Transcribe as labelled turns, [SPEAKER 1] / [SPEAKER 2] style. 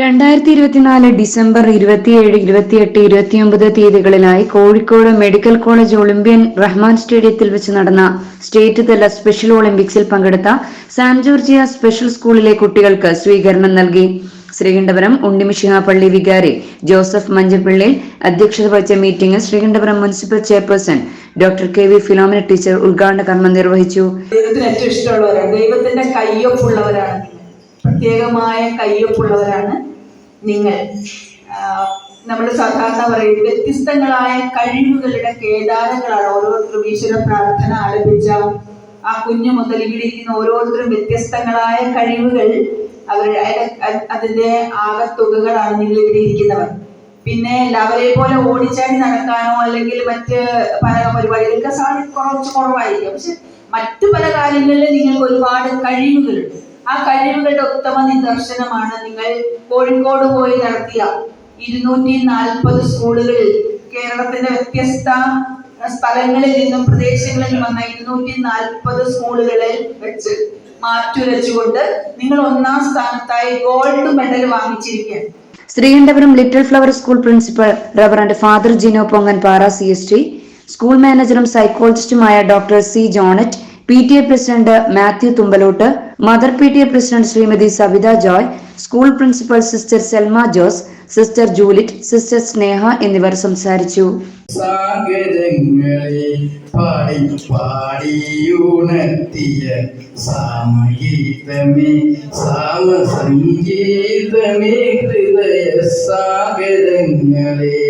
[SPEAKER 1] രണ്ടായിരത്തി ഇരുപത്തിനാല് ഡിസംബർ ഇരുപത്തിയേഴ് ഇരുപത്തിയെട്ട് ഇരുപത്തിയൊമ്പത് തീയതികളിലായി Kozhikode medical college olympian Rahman സ്റ്റേഡിയത്തിൽ വെച്ച് നടന്ന സ്റ്റേറ്റ് തല സ്പെഷ്യൽ ഒളിമ്പിക്സിൽ പങ്കെടുത്ത സാൻ ജോർജിയ സ്പെഷ്യൽ സ്കൂളിലെ കുട്ടികൾക്ക് സ്വീകരണം നൽകി. ശ്രീകണ്ഠപുരം ഉണ്ണിമിഷിഹാപ്പള്ളി വികാരി ജോസഫ് മഞ്ചപ്പള്ളി അധ്യക്ഷത വഹിച്ച മീറ്റിംഗിൽ Sreekandapuram municipal chairperson doctor K V Philomina teacher ഉദ്ഘാടന കർമ്മം നിർവഹിച്ചു.
[SPEAKER 2] ഏറ്റവും ഇഷ്ടമുള്ളവരാണ്. ദൈവത്തിന്റെ കയ്യൊപ്പുള്ളവരാണ്. പ്രത്യേകമായ കയ്യൊപ്പുള്ളവരാണ്. നിങ്ങൾ നമ്മൾ സാധാരണ പറയും വ്യത്യസ്തങ്ങളായ കഴിവുകളുടെ കേദാരങ്ങളാണ് ഓരോരുത്തരും ഈശ്വര പ്രാർത്ഥന ആരംഭിച്ച ആ കുഞ്ഞു മുതൽ ഇവിടെ ഇരിക്കുന്ന ഓരോരുത്തരും വ്യത്യസ്തങ്ങളായ കഴിവുകൾ അവരുടെ അതിന്റെ- ആകത്തുകകളാണ് നിങ്ങൾ ഇവിടെ ഇരിക്കുന്നവർ പിന്നെ അവരെ പോലെ ഓടിച്ചാടി നടക്കാനോ അല്ലെങ്കിൽ മറ്റ് പല പരിപാടികൾക്ക് സാധ്യത കുറച്ച് കുറവായിരിക്കും. പക്ഷെ മറ്റു പല കാര്യങ്ങളിൽ നിങ്ങൾക്ക് ഒരുപാട് കഴിവുകളുണ്ട്. ആ കഴിവുകളുടെ ഉത്തമ നിദർശനമാണ് നിങ്ങൾ കോഴിക്കോട് പോയി നടത്തിയ ഇരുന്നൂറ്റി നാൽപ്പത് സ്കൂളുകളിൽ കേരളത്തിന്റെ വ്യത്യസ്ത സ്ഥലങ്ങളിൽ നിന്നും പ്രദേശങ്ങളിൽ വന്ന ഇരുന്നൂറ്റി നാൽപ്പത് സ്കൂളുകളിൽ വെച്ച് മാറ്റുരച്ചുകൊണ്ട് നിങ്ങൾ ഒന്നാം സ്ഥാനത്തായി gold medal വാങ്ങിച്ചിരിക്കുകയാണ്.
[SPEAKER 1] Sreekandapuram little flower school principal reverend father Jino Ponganpara C S T school മാനേജറും സൈക്കോളജിസ്റ്റുമായ doctor C Jonet P T A president Mathew Thumbalott mother P T A president Shrimati Savitha Joy school principal sister Selma Jose sister Juliet sister Sneha എന്നിവർ സംസാരിച്ചു.
[SPEAKER 3] സാഗരങ്ങളെ